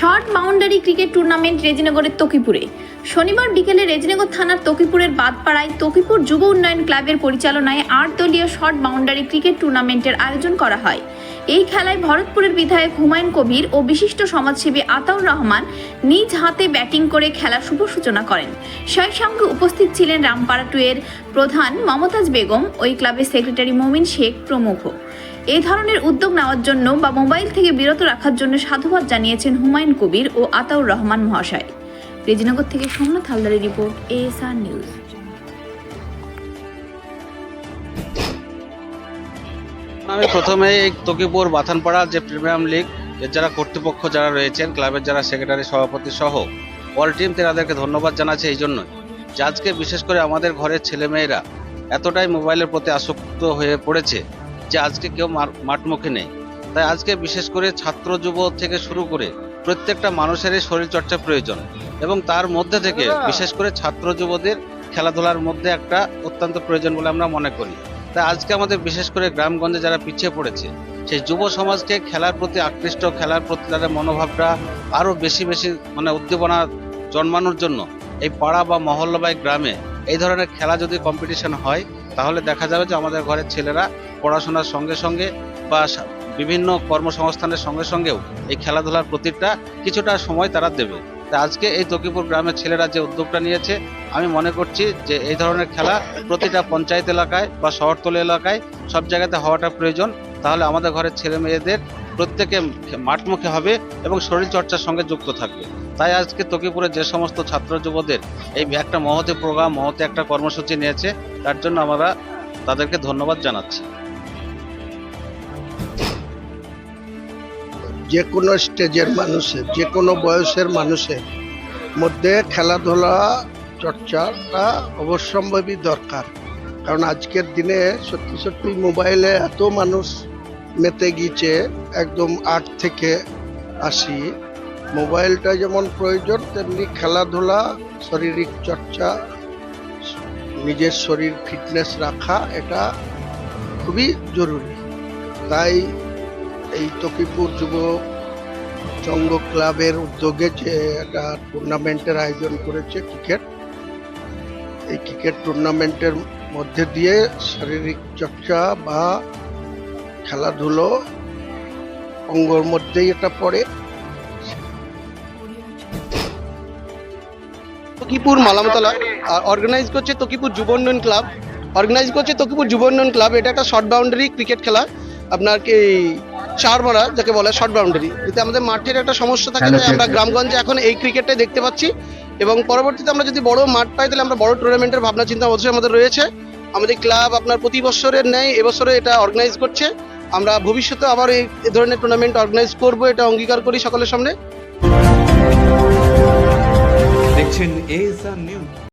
Short boundary cricket tournament রেজিনগরের তকিপুরে। শনিবার বিকেলে রেজিনগর থানার তকিপুরের বাদপাড়ায় তকিপুর যুব উন্নয়ন ক্লাবের পরিচালনায় আট দলীয় শর্ট বাউন্ডারি ক্রিকেট টুর্নামেন্টের আয়োজন করা হয়। এই খেলায় ভরতপুরের বিধায়ক হুমায়ুন কবির ও বিশিষ্ট সমাজসেবী আতাউর রহমান নিজ হাতে ব্যাটিং করে খেলার শুভ সূচনা করেন। সেই সঙ্গে উপস্থিত ছিলেন রামপাড়া টুয়ের প্রধান মমতাজ বেগম ওই ক্লাবের সেক্রেটারি মমিন শেখ প্রমুখ। এই ধরনের উদ্যোগ নেওয়ার জন্য বা মোবাইল থেকে বিরত রাখার জন্য সাধুবাদ জানিয়েছেন হুমায়ুন কবির ও আতাউর রহমান মহাশয়। রেজিনগর থেকে সোমনাথ হালদারের রিপোর্ট, এএসআর নিউজ। আমি প্রথমে এই তকিপুর বাথানপাড়া যে প্রিমিয়াম লিগ, এর যারা কর্তৃপক্ষ যারা রয়েছেন, ক্লাবের যারা সেক্রেটারি, সভাপতি সহ অল টিম তাদেরকে ধন্যবাদ জানাচ্ছি এই জন্যই। যে আজকে বিশেষ করে আমাদের ঘরের ছেলেমেয়েরা এতটাই মোবাইলের প্রতি আসক্ত হয়ে পড়েছে যে আজকে কেউ মাঠমুখী নেই। তাই আজকে বিশেষ করে ছাত্র যুব থেকে শুরু করে প্রত্যেকটা মানুষেরই শরীরচর্চা প্রয়োজন এবং তার মধ্যে থেকে বিশেষ করে ছাত্র যুবদের খেলাধুলার মধ্যে একটা অত্যন্ত প্রয়োজন বলে আমরা মনে করি। তাই আজকে আমাদের বিশেষ করে গ্রামগঞ্জে যারা পিছিয়ে পড়েছে সেই যুব সমাজকে খেলার প্রতি আকৃষ্ট খেলার প্রতি তাদের মনোভাবটা আরও বেশি বেশি মানে উদ্দীপনা জন্মানোর জন্য এই পাড়া বা মহল্লা বা গ্রামে এই ধরনের খেলা যদি কম্পিটিশন হয় তাহলে দেখা যাবে যে আমাদের ঘরের ছেলেরা পড়াশোনার সঙ্গে সঙ্গে বা বিভিন্ন কর্মসংস্থানের সঙ্গে সঙ্গেও এই খেলাধুলার প্রতিটা কিছুটা সময় তারা দেবে। তাই আজকে এই তকিপুর গ্রামের ছেলেরা যে উদ্যোগটা নিয়েছে, আমি মনে করছি যে এই ধরনের খেলা প্রতিটা পঞ্চায়েত এলাকায় বা শহরতলি এলাকায় সব জায়গাতে হওয়াটা প্রয়োজন। তাহলে আমাদের ঘরের ছেলে মেয়েদের প্রত্যেকে মাঠমুখী হবে এবং শরীর চর্চার সঙ্গে যুক্ত থাকবে। তাই আজকে তকিপুরে যে সমস্ত ছাত্র যুবদের এই একটা মহতে প্রোগ্রাম, মহতে একটা কর্মসূচি নিয়েছে, তার জন্য আমরা তাদেরকে ধন্যবাদ জানাচ্ছি। যে কোনো স্টেজের মানুষের যে কোনো বয়সের মানুষের মধ্যে খেলাধুলা, চর্চাটা অবশ্যম্ভাবী দরকার। কারণ আজকের দিনে সত্যি সত্যি মোবাইলে এত মানুষ মেতে গিয়েছে, একদম আট থেকে আসি। মোবাইলটা যেমন প্রয়োজন, তেমনি খেলাধুলা, শারীরিক চর্চা, নিজের শরীর ফিটনেস রাখা, এটা খুবই জরুরি। তাই এই তকিপুর যুব সংঘ ক্লাবের উদ্যোগে যে একটা টুর্নামেন্টের আয়োজন করেছে ক্রিকেট, এই ক্রিকেট টুর্নামেন্টের মধ্যে দিয়ে শারীরিক চর্চা বা খেলাধুলো অঙ্গর মধ্যেই এটা পড়ে। তকিপুর মালামতলা, আর অর্গানাইজ করছে তকিপুর যুব উন্নয়ন ক্লাব। অর্গানাইজ করছে তকিপুর যুব উন্নয়ন ক্লাব, এটা একটা শর্ট বাউন্ডারি ক্রিকেট খেলা। আপনার কি চার মারা যাকে বলে শর্ট বাউন্ডারি এতে আমাদের মাঠের একটা সমস্যা থাকে তাই আমরা গ্রামগঞ্জে এখন এই ক্রিকেটটাই দেখতে পাচ্ছি। এবং পরবর্তীতে আমরা যদি বড় মাঠ পাই তাহলে আমরা বড় টুর্নামেন্টের ভাবনা চিন্তা অবশ্যই আমাদের রয়েছে। আমাদের ক্লাব আপনার প্রতি বছরের ন্যায় এবছরে এটা অর্গানাইজ করছে। আমরা ভবিষ্যতে আবার এই ধরনের টুর্নামেন্ট অর্গানাইজ করব এটা অঙ্গীকার করি সকলের সামনে। দেখছেন এএসআর নিউজ